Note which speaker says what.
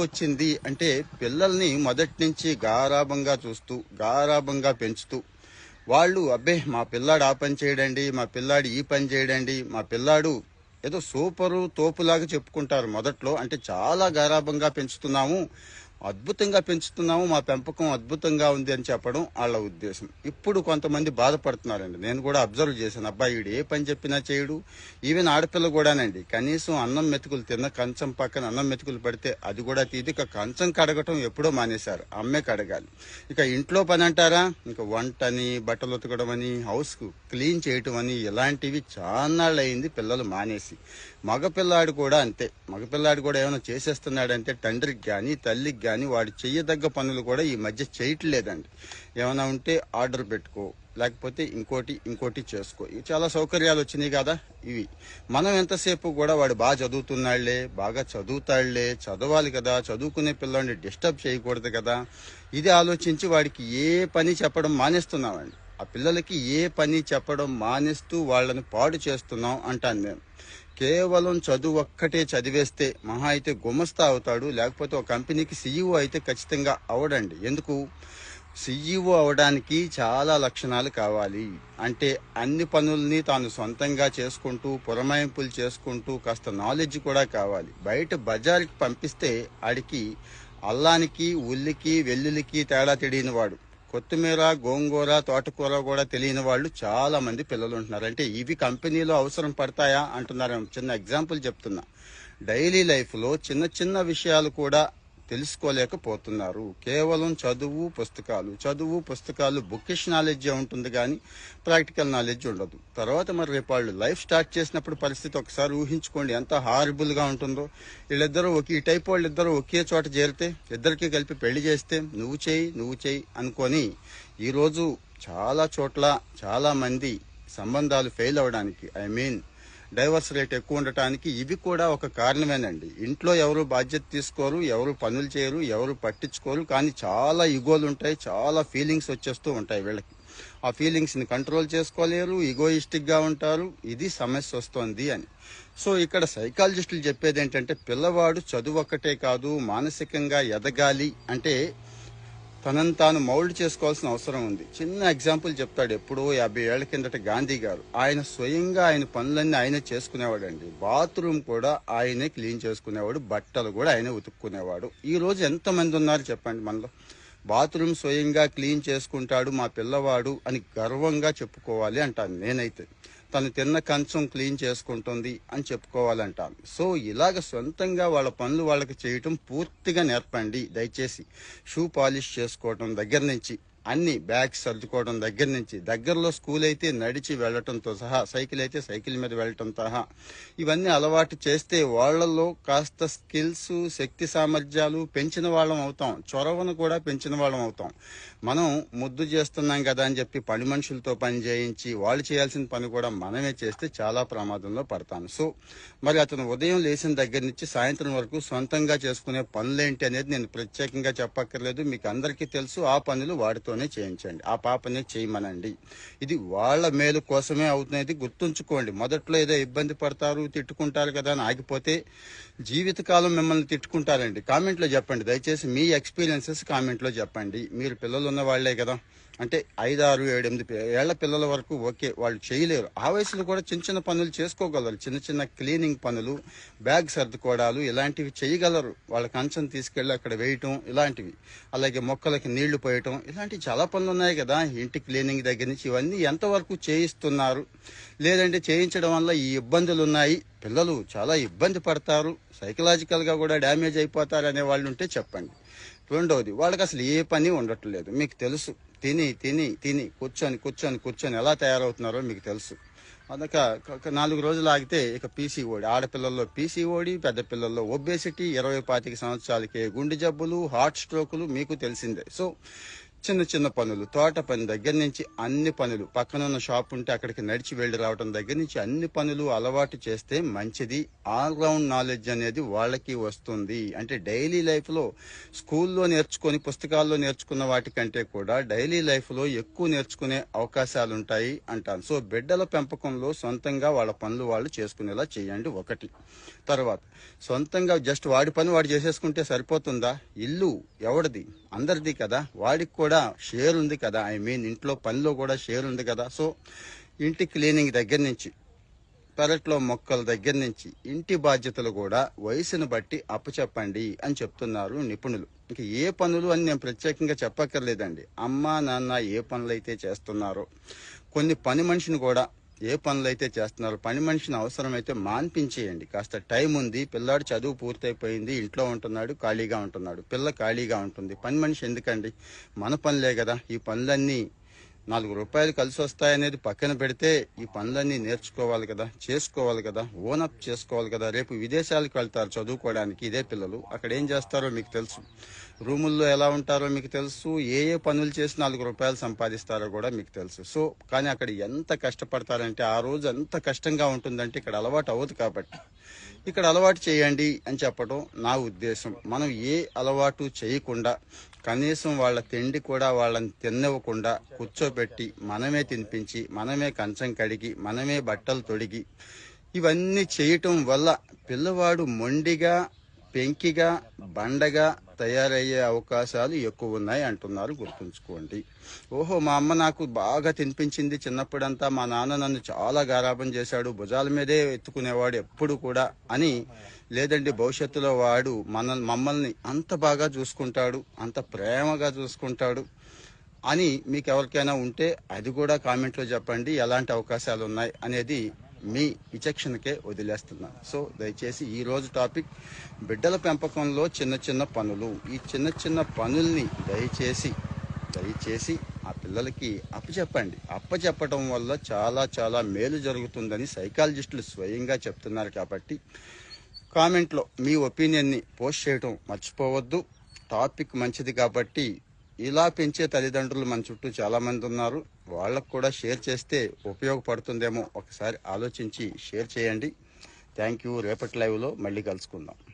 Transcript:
Speaker 1: వచ్చింది అంటే పిల్లల్ని మొదటి నుంచి గారాభంగా చూస్తూ గారాభంగా పెంచుతూ వాళ్ళు అబ్బే మా పిల్లాడు ఆ పని చేయడండి మా పిల్లాడు ఈ పని చేయడండి మా పిల్లాడు ఏదో సూపరు తోపులాగా చెప్పుకుంటారు మొదట్లో అంటే చాలా గారాభంగా పెంచుతున్నాము అద్భుతంగా పెంచుతున్నాము మా పెంపకం అద్భుతంగా ఉంది అని చెప్పడం వాళ్ళ ఉద్దేశం. ఇప్పుడు కొంతమంది బాధపడుతున్నారండి. నేను కూడా అబ్జర్వ్ చేశాను. అబ్బాయి వీడు ఏ పని చెప్పినా చేయడు. ఈవెన్ ఆడపిల్ల కూడానండి. కనీసం అన్నం మెతుకులు తిన్న కంచం పక్కన అన్నం మెతుకులు పడితే అది కూడా తీది ఇక కంచం కడగటం ఎప్పుడో మానేశారు. అమ్మే కడగాలి. ఇక ఇంట్లో పని అంటారా? ఇంకా వంటని బట్టలు ఉతకడం అని హౌస్ క్లీన్ చేయటం అని ఇలాంటివి చాన్నాళ్ళు అయింది పిల్లలు మానేసి. మగపిల్లాడు కూడా అంతే. మగపిల్లాడు కూడా ఏమైనా చేసేస్తున్నాడంటే తండ్రికి కానీ తల్లికి కానీ కానీ వాడు చెయ్యదగ్గ పనులు కూడా ఈ మధ్య చేయట్లేదండి. ఏమైనా ఉంటే ఆర్డర్ పెట్టుకో లేకపోతే ఇంకోటి ఇంకోటి చేసుకో. ఇవి చాలా సౌకర్యాలు వచ్చినాయి కదా ఇవి. మనం ఎంతసేపు కూడా వాడు బాగా చదువుతున్నాళ్ళే బాగా చదువుతాళ్ళే చదవాలి కదా చదువుకునే పిల్లల్ని డిస్టర్బ్ చేయకూడదు కదా. ఇది ఆలోచించి వాడికి ఏ పని చెప్పడం మానేస్తున్నామండి. ఆ పిల్లలకి ఏ పని చెప్పడం మానేస్తూ వాళ్ళని పాడు చేస్తున్నాం అంటాను నేను. కేవలం చదువు ఒక్కటే చదివేస్తే మహా అయితే గుమస్తా అవుతాడు లేకపోతే ఒక కంపెనీకి సీఈఓ అయితే ఖచ్చితంగా అవడండి. ఎందుకు? సీఈఓ అవడానికి చాలా లక్షణాలు కావాలి. అంటే అన్ని పనుల్ని తాను సొంతంగా చేసుకుంటూ పురమాయింపులు చేసుకుంటూ కాస్త నాలెడ్జ్ కూడా కావాలి. బయట బజార్కి పంపిస్తే ఆడికి అల్లానికి ఉల్లికి వెల్లుల్లికి తేడా తెలియని వాడు. కొత్తిమీర గోంగూర తోటకూర కూడా తెలియని వాళ్ళు చాలా మంది పిల్లలు ఉంటున్నారు. అంటే ఇవి కంపెనీలో అవసరం పడతాయా అంటున్నారు చిన్న ఎగ్జాంపుల్ చెప్తున్నా. డైలీ లైఫ్లో చిన్న చిన్న విషయాలు కూడా తెలుసుకోలేకపోతున్నారు. కేవలం చదువు పుస్తకాలు. చదువు పుస్తకాలు బుకిష్ నాలెడ్జ్ ఉంటుంది కానీ ప్రాక్టికల్ నాలెడ్జ్ ఉండదు. తర్వాత మరి రేపు వాళ్ళు లైఫ్ స్టార్ట్ చేసినప్పుడు పరిస్థితి ఒకసారి ఊహించుకోండి. ఎంత హారిబుల్గా ఉంటుందో. వీళ్ళిద్దరూ ఒక ఈ టైప్ వాళ్ళిద్దరూ ఒకే చోట చేరితే ఇద్దరికి కలిపి పెళ్ళి చేస్తే నువ్వు చేయి నువ్వు చేయి అనుకొని ఈరోజు చాలా చోట్ల చాలా మంది సంబంధాలు ఫెయిల్ అవడానికి ఐ మీన్ డైవర్స్ రేట్ ఎక్కువ ఉండటానికి ఇవి కూడా ఒక కారణమేనండి. ఇంట్లో ఎవరు బాధ్యత తీసుకోరు ఎవరు పనులు చేయరు ఎవరు పట్టించుకోరు కానీ చాలా ఇగోలు ఉంటాయి చాలా ఫీలింగ్స్ వచ్చేస్తూ ఉంటాయి వీళ్ళకి. ఆ ఫీలింగ్స్ని కంట్రోల్ చేసుకోలేరు ఈగోయిస్టిక్గా ఉంటారు ఇది సమస్య వస్తోంది అని. సో ఇక్కడ సైకాలజిస్టులు చెప్పేది ఏంటంటే పిల్లవాడు చదువు ఒక్కటే కాదు మానసికంగా ఎదగాలి అంటే తనను తాను మౌల్డ్ చేసుకోవాల్సిన అవసరం ఉంది. చిన్న ఎగ్జాంపుల్ చెప్తాడు ఎప్పుడో యాభై ఏళ్ళ కిందట గాంధీ గారు. ఆయన స్వయంగా ఆయన పనులన్నీ ఆయనే చేసుకునేవాడండి. బాత్రూమ్ కూడా ఆయనే క్లీన్ చేసుకునేవాడు. బట్టలు కూడా ఆయనే ఉతుక్కునేవాడు. ఈ రోజు ఎంతమంది ఉన్నారు చెప్పండి మనలో? బాత్రూమ్ స్వయంగా క్లీన్ చేసుకుంటాడు మా పిల్లవాడు అని గర్వంగా చెప్పుకోవాలి అంటాను నేనైతే. తను తిన్న కంచం క్లీన్ చేసుకుంటుంది అని చెప్పుకోవాలంటాను. సో ఇలాగ సొంతంగా వాళ్ళ పనులు వాళ్ళకి చేయటం పూర్తిగా నేర్పండి. దయచేసి షూ పాలిష్ చేసుకోవటం దగ్గర నుంచి. అన్ని బ్యాగ్స్ సర్దుకోవడం దగ్గర నుంచి దగ్గరలో స్కూల్ అయితే నడిచి వెళ్ళటంతో సహా సైకిల్ అయితే సైకిల్ మీద వెళ్ళటం సహా ఇవన్నీ అలవాటు చేస్తే వాళ్ళల్లో కాస్త స్కిల్స్ శక్తి సామర్థ్యాలు పెంచిన వాళ్ళం అవుతాం. చొరవను కూడా పెంచిన వాళ్ళం అవుతాం. మనం ముద్దు చేస్తున్నాం కదా అని చెప్పి పని మనుషులతో పని చేయించి వాళ్ళు చేయాల్సిన పని కూడా మనమే చేస్తే చాలా ప్రమాదంలో పడతాం. సో మరి అతను ఉదయం లేచిన దగ్గర నుంచి సాయంత్రం వరకు సొంతంగా చేసుకునే పనులేంటి అనేది నేను ప్రత్యేకంగా చెప్పక్కర్లేదు. మీకు అందరికీ తెలుసు ఆ పనులు వాడితోనే చేయించండి. ఆ పాపనే చేయమనండి. ఇది వాళ్ళ మేలు కోసమే అవుతున్నది. గుర్తుంచుకోండి. మొదట్లో ఏదో ఇబ్బంది పడతారు తిట్టుకుంటారు కదా అని ఆగిపోతే జీవితకాలం మిమ్మల్ని తిట్టుకుంటారండి. కామెంట్లో చెప్పండి. దయచేసి మీ ఎక్స్పీరియన్సెస్ కామెంట్లో చెప్పండి. మీరు పిల్లలు ఉన్న వాళ్ళే కదా. అంటే ఐదు ఆరు ఏడు ఎనిమిది ఏళ్ళ పిల్లల వరకు ఓకే వాళ్ళు చేయలేరు. ఆ వయసులో కూడా చిన్న చిన్న పనులు చేసుకోగలరు. చిన్న చిన్న క్లీనింగ్ పనులు బ్యాగ్ సర్దుకోవడాలు ఇలాంటివి చేయగలరు. వాళ్ళ కంచం తీసుకెళ్ళి అక్కడ వేయటం ఇలాంటివి. అలాగే మొక్కలకి నీళ్ళు పోయటం ఇలాంటివి చాలా పనులు ఉన్నాయి కదా. ఇంటి క్లీనింగ్ దగ్గర నుంచి ఇవన్నీ ఎంతవరకు చేయిస్తున్నారు? లేదంటే చేయించడం వల్ల ఈ ఇబ్బందులు ఉన్నాయి? పిల్లలు చాలా ఇబ్బంది పడతారు. సైకలాజికల్గా కూడా డ్యామేజ్ అయిపోతారు అనే వాళ్ళు ఉంటే చెప్పండి. రెండవది వాళ్ళకి అసలు ఏ పని ఉండట్లేదు. మీకు తెలుసు. తిని తిని తిని కూర్చొని కూర్చొని కూర్చొని ఎలా తయారవుతున్నారో మీకు తెలుసు. అదొక నాలుగు రోజులు ఆగితే ఇక పీసీఓడి ఆడపిల్లల్లో పీసీఓడి పెద్ద పిల్లల్లో ఒబేసిటీ ఇరవై పాతిక సంవత్సరాలకే గుండె జబ్బులు హార్ట్ స్ట్రోకులు మీకు తెలిసిందే. సో చిన్న చిన్న పనులు తోట పని దగ్గర నుంచి అన్ని పనులు పక్కన ఉన్న షాప్ ఉంటే అక్కడికి నడిచి వెళ్ళి రావడం దగ్గర నుంచి అన్ని పనులు అలవాటు చేస్తే మంచిది. ఆల్ రౌండ్ నాలెడ్జ్ అనేది వాళ్ళకి వస్తుంది. అంటే డైలీ లైఫ్లో స్కూల్లో నేర్చుకొని పుస్తకాల్లో నేర్చుకున్న వాటికంటే కూడా డైలీ లైఫ్లో ఎక్కువ నేర్చుకునే అవకాశాలు ఉంటాయి అంటాను. సో బిడ్డల పెంపకంలో సొంతంగా వాళ్ళ పనులు వాళ్ళు చేసుకునేలా చేయండి ఒకటి. తర్వాత సొంతంగా జస్ట్ వాడి పని వాడు చేసేసుకుంటే సరిపోతుందా? ఇల్లు ఎవడిది? అందరిది కదా. వాడికి కూడా షేర్ ఉంది కదా. ఐ మీన్ ఇంట్లో పనిలో కూడా షేర్ ఉంది కదా. సో ఇంటి క్లీనింగ్ దగ్గర నుంచి పెరట్లో మొక్కల దగ్గర నుంచి ఇంటి బాధ్యతలు కూడా వయసును బట్టి అప్పచెప్పండి అని చెప్తున్నారు నిపుణులు. ఇంక ఏ పనులు అని నేను ప్రత్యేకంగా చెప్పక్కర్లేదండి. అమ్మ నాన్న ఏ పనులు అయితే చేస్తున్నారో కొన్ని పని మనిషిని కూడా ఏ పనులు అయితే చేస్తున్నారో పని మనిషిని అవసరమైతే మాన్పించేయండి. కాస్త టైం ఉంది పిల్లాడు చదువు పూర్తయిపోయింది ఇంట్లో ఉంటున్నాడు ఖాళీగా ఉంటున్నాడు పిల్ల ఖాళీగా ఉంటుంది. పని మనిషి ఎందుకండి? మన పనులే కదా. ఈ పనులన్నీ నాలుగు రూపాయలు కలిసి వస్తాయనేది పక్కన పెడితే ఈ పనులన్నీ నేర్చుకోవాలి కదా చేసుకోవాలి కదా ఓనప్ చేసుకోవాలి కదా. రేపు విదేశాలకు వెళ్తారు చదువుకోవడానికి ఇదే పిల్లలు. అక్కడ ఏం చేస్తారో మీకు తెలుసు. రూముల్లో ఎలా ఉంటారో మీకు తెలుసు. ఏ ఏ పనులు చేసి నాలుగు రూపాయలు సంపాదిస్తారో కూడా మీకు తెలుసు. సో కానీ అక్కడ ఎంత కష్టపడతారంటే ఆ రోజు ఎంత కష్టంగా ఉంటుందంటే ఇక్కడ అలవాటు అవ్వదు కాబట్టి. ఇక్కడ అలవాటు చేయండి అని చెప్పడం నా ఉద్దేశం. మనం ఏ అలవాటు చేయకుండా కనీసం వాళ్ళ తిండి కూడా వాళ్ళని తిన్నవ్వకుండా కూర్చోబెట్టి మనమే తినిపించి మనమే కంచం కడిగి మనమే బట్టలు తొడిగి ఇవన్నీ చేయటం వల్ల పిల్లవాడు మొండిగా పెంకిగా బండగా తయారయ్యే అవకాశాలు ఎక్కువ ఉన్నాయి అంటున్నారు గుర్తుంచుకోండి. ఓహో మా అమ్మ నాకు బాగా తినిపించింది. చిన్నప్పుడంతా మా నాన్న నన్ను చాలా గారాపం చేశాడు. భుజాల మీదే ఎత్తుకునేవాడు ఎప్పుడు కూడా అని లేదండి భవిష్యత్తులో వాడు మన మమ్మల్ని అంత బాగా చూసుకుంటాడు అంత ప్రేమగా చూసుకుంటాడు అని మీకు ఎవరికైనా ఉంటే అది కూడా కామెంట్లో చెప్పండి ఎలాంటి అవకాశాలు ఉన్నాయి అనేది మీ విచక్షణకే వదిలేస్తున్నాను సో దయచేసి ఈ రోజు టాపిక్ బిడ్డల పెంపకంలో చిన్న చిన్న పనులు. ఈ చిన్న చిన్న పనుల్ని దయచేసి దయచేసి ఆ పిల్లలకి అప్పచెప్పండి. అప్పచెప్పడం వల్ల చాలా చాలా మేలు జరుగుతుందని సైకాలజిస్టులు స్వయంగా చెప్తున్నారు కాబట్టి కామెంట్లో మీ ఒపీనియన్ని పోస్ట్ చేయడం మర్చిపోవద్దు. టాపిక్ మంచిది కాబట్టి ఇలా పెంచే తల్లిదండ్రులు మన చుట్టూ చాలా మంది ఉన్నారు. వాళ్ళకు కూడా షేర్ చేస్తే ఉపయోగపడుతుందేమో ఒకసారి ఆలోచించి షేర్ చేయండి. Thank you. రేపటి లైవ్లో మళ్ళీ కలుసుకుందాం.